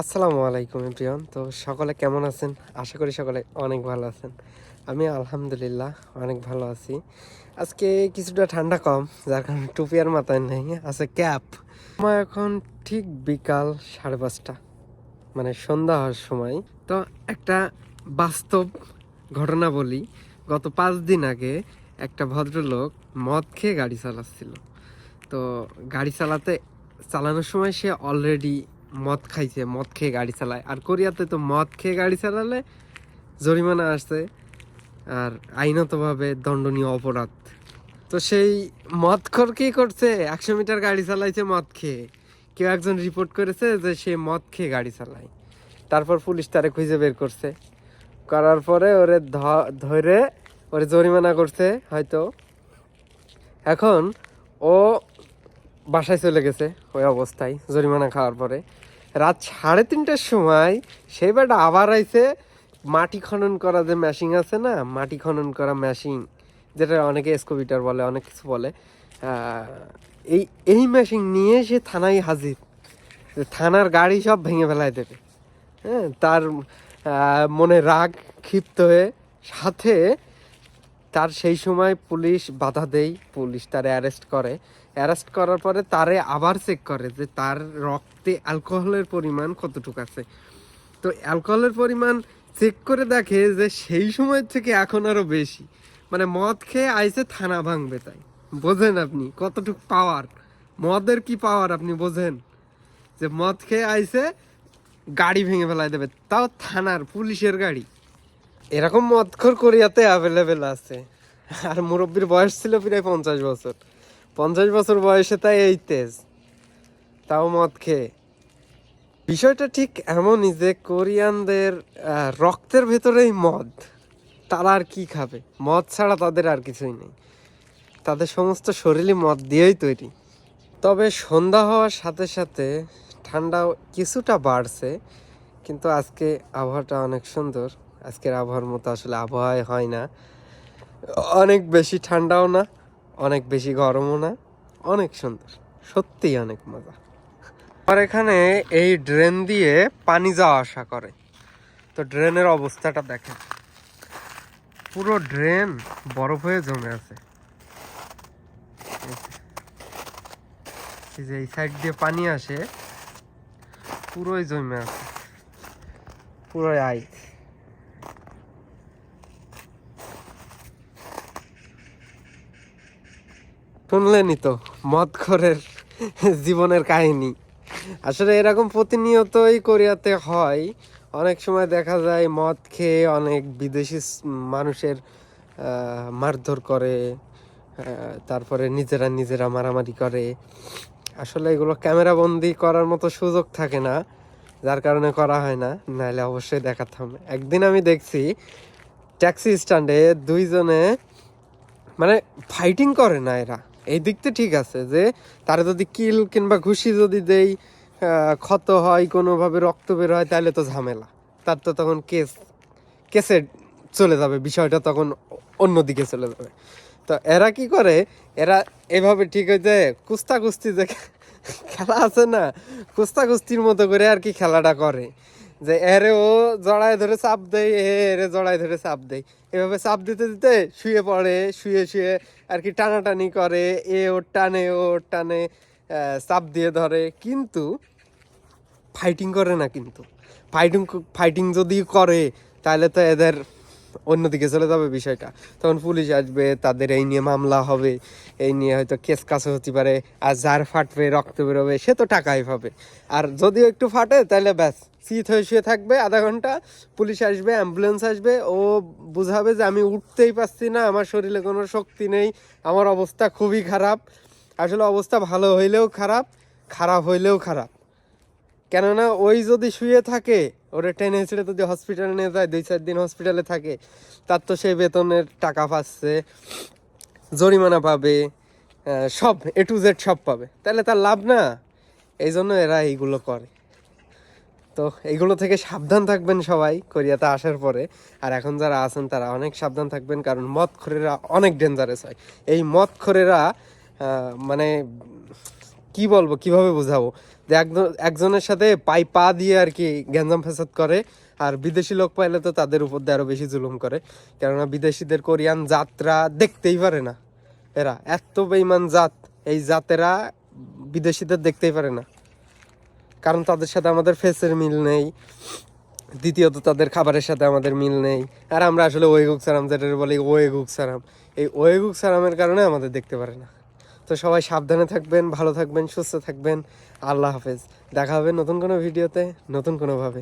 আসসালামু আলাইকুম প্রিয়ন তো সকলে কেমন আছেন? আশা করি সকলে অনেক ভালো আছেন। আমি আলহামদুলিল্লাহ অনেক ভালো আছি। আজকে কিছুটা ঠান্ডা কম, যার কারণে টুপি আর মাথায় নেই, আছে ক্যাপ। আমার এখন ঠিক বিকাল সাড়ে পাঁচটা মানে সন্ধ্যা হওয়ার সময়। তো একটা বাস্তব ঘটনা বলি, গত পাঁচ দিন আগে একটা ভদ্রলোক মদ খেয়ে গাড়ি চালাচ্ছিল। তো গাড়ি চালাতে, চালানোর সময় সে অলরেডি মদ খাইছে, মদ খেয়ে গাড়ি চালায়। আর কোরিয়াতে তো মদ খেয়ে গাড়ি চালালে জরিমানা আসছে, আর আইনতভাবে দণ্ডনীয় অপরাধ। তো সেই মদ খোর কি করছে? একশো মিটার গাড়ি চালাইছে মদ খেয়ে। কেউ একজন রিপোর্ট করেছে যে সে মদ খেয়ে গাড়ি চালায়। তারপর পুলিশ তারে খুঁজে বের করছে। করার পরে ওরে ধরে ওরে জরিমানা করছে, হয়তো। এখন ও বাসায় চলে গেছে ওই অবস্থায় জরিমানা খাওয়ার পরে। রাত সাড়ে তিনটার সময় সেই বেটা আবার আইছে, মাটি খনন করা যে মেশিন আছে না, মাটি খনন করা মেশিন যেটা অনেকে স্কোবিটার বলে, অনেক কিছু বলে এই এই মেশিন নিয়ে সে থানায় হাজির। থানার গাড়ি সব ভেঙে ফেলায় দেবে। হ্যাঁ তার মনে রাগ ক্ষিপ্ত হয়ে সাথে তার সেই সময় পুলিশ বাধা দেয়, পুলিশ তারে অ্যারেস্ট করে। অ্যারেস্ট করার পরে তারে আবার চেক করে যে তার রক্তে অ্যালকোহলের পরিমাণ কতটুকু আছে। তো অ্যালকোহলের পরিমাণ চেক করে দেখে যে সেই সময় থেকে এখন আরও বেশি। মানে মদ খেয়ে আইসে থানা ভাঙবে তাই। বোঝেন আপনি কতটুকু পাওয়ার মদের কি পাওয়ার আপনি বোঝেন? যে মদ খেয়ে আইসে গাড়ি ভেঙে ফেলাই দেবে। তাও থানার পুলিশের গাড়ি। এরকম মদখোর কোরিয়াতে অ্যাভেলেবেল আছে। আর মুরব্বীর বয়স ছিল প্রায় পঞ্চাশ বছর। পঞ্চাশ বছর বয়সে তাই এই তেজ। তাও মদ খেয়ে। বিষয়টা ঠিক এমনই যে কোরিয়ানদের রক্তের ভেতরেই মদ। তারা আর কি খাবে? মদ ছাড়া তাদের আর কিছুই নেই। তাদের সমস্ত শরীরই মদ দিয়েই তৈরি। তবে সন্ধ্যা হওয়ার সাথে সাথে ঠান্ডা কিছুটা বাড়ছে, কিন্তু আজকে আবহাওয়াটা অনেক সুন্দর। আজকের আবহাওয়ার মতো আসলে আবহাওয়ায় হয় না। অনেক বেশি ঠান্ডাও না, অনেক বেশি গরমও না, অনেক সুন্দর, সত্যিই অনেক মজা। আর এখানে এই ড্রেন দিয়ে পানি যাওয়া আসা করে। তো ড্রেনের অবস্থাটা দেখেন। পুরো ড্রেন বরফ হয়ে জমে আছে। যে এই সাইড দিয়ে পানি আসে, পুরোই জমে আছে। পুরোই আইস। শুনলেনই তো, মদখরের জীবনের কাহিনী। আসলে এরকম প্রতিনিয়তই কোরিয়াতে হয়। অনেক সময় দেখা যায় মদ খেয়ে অনেক বিদেশি মানুষের মারধর করে তারপরে নিজেরা নিজেরা মারামারি করে। আসলে এগুলো ক্যামেরা বন্দি করার মতো সুযোগ থাকে না, যার কারণে করা হয় না, নাহলে অবশ্যই দেখাতাম। একদিন আমি দেখছি, ট্যাক্সি স্ট্যান্ডে দুইজনে মানে ফাইটিং করে না এরা। এই দিকতে ঠিক আছে যে তারা যদি কিল কিংবা ঘুষি যদি দেই ক্ষত হয়, কোনোভাবে রক্ত বের হয় তাহলে তো ঝামেলা। তার তো তখন কেস, কেসে চলে যাবে, বিষয়টা তখন অন্যদিকে চলে যাবে। তো এরা কি করে, এরা এভাবে ঠিক হইতে কুস্তা কুস্তি যে খেলা আছে না কুস্তা কুস্তির মতো করে আর কি খেলাটা করে। যে এরে ও জড়ায় ধরে চাপ দেয়, এরে জড়ায় ধরে চাপ দেয়। এভাবে চাপ দিতে দিতে শুয়ে পড়ে, শুয়ে শুয়ে আর কি টানাটানি করে, এ ওর টানে ওর টানে চাপ দিয়ে ধরে। কিন্তু ফাইটিং করে না কিন্তু। ফাইটিং ফাইটিং যদি করে, তাহলে তো এদের অন্যদিকে চলে যাবে বিষয়টা। তখন পুলিশ আসবে, তাদের এই নিয়ে মামলা হবে, এই নিয়ে হয়তো কেস কাছে হতে পারে, আর যার ফাটবে, রক্ত বেরোবে, সে তো টাকাই পাবে। আর যদিও একটু ফাটে, তাহলে ব্যাস, শীত হয়ে শুয়ে থাকবে, আধা ঘণ্টা পুলিশ আসবে অ্যাম্বুলেন্স আসবে, ও বুঝাবে যে আমি উঠতেই পারছি না, আমার শরীরে কোনো শক্তি নেই, আমার অবস্থা খুবই খারাপ। আসলে অবস্থা ভালো হইলেও খারাপ খারাপ হইলেও খারাপ। কেননা ওই যদি শুয়ে থাকে ওরে টেনে ছেড়ে যদি হসপিটালে নিয়ে যায়, দুই চার দিন হসপিটালে থাকে, তার তো সেই বেতনের টাকা পাচ্ছে, জরিমানা পাবে সব এ টু জেড সব পাবে। তাহলে তার লাভ না? এই জন্য এরা এইগুলো করে। তো এইগুলো থেকে সাবধান থাকবেন সবাই কোরিয়াতে আসার পরে। আর এখন যারা আছেন, তারা অনেক সাবধান থাকবেন, কারণ মদ অনেক ডেঞ্জারাস হয়। এই মদ মানে কি বলব, কীভাবে বোঝাবো? একজনের সাথে পাই পা দিয়ে আর কি গ্যাঞ্জাম ফেসাদ করে, আর বিদেশি লোক পাইলে তো তাদের উপর দিয়ে আরও বেশি জুলুম করে। কেননা বিদেশিদের কোরিয়ান যাত্রা দেখতেই পারে না। এরা এত বেইমান জাত, এই জাতেরা বিদেশিদের দেখতেই পারে না। কারণ তাদের সাথে আমাদের ফেসের মিল নেই। দ্বিতীয়ত তাদের খাবারের সাথে আমাদের মিল নেই। আর আমরা আসলে ওয়েগুক সারাম যেটা বলি ওয়েগুক সারাম। এই ওয়েগুক সারামের কারণে আমাদের দেখতে পারে না। তো সবাই সাবধানে থাকবেন, ভালো থাকবেন, সুস্থ থাকবেন। আল্লাহ হাফেজ। দেখা হবে নতুন কোনো ভিডিওতে, নতুন কোনোভাবে।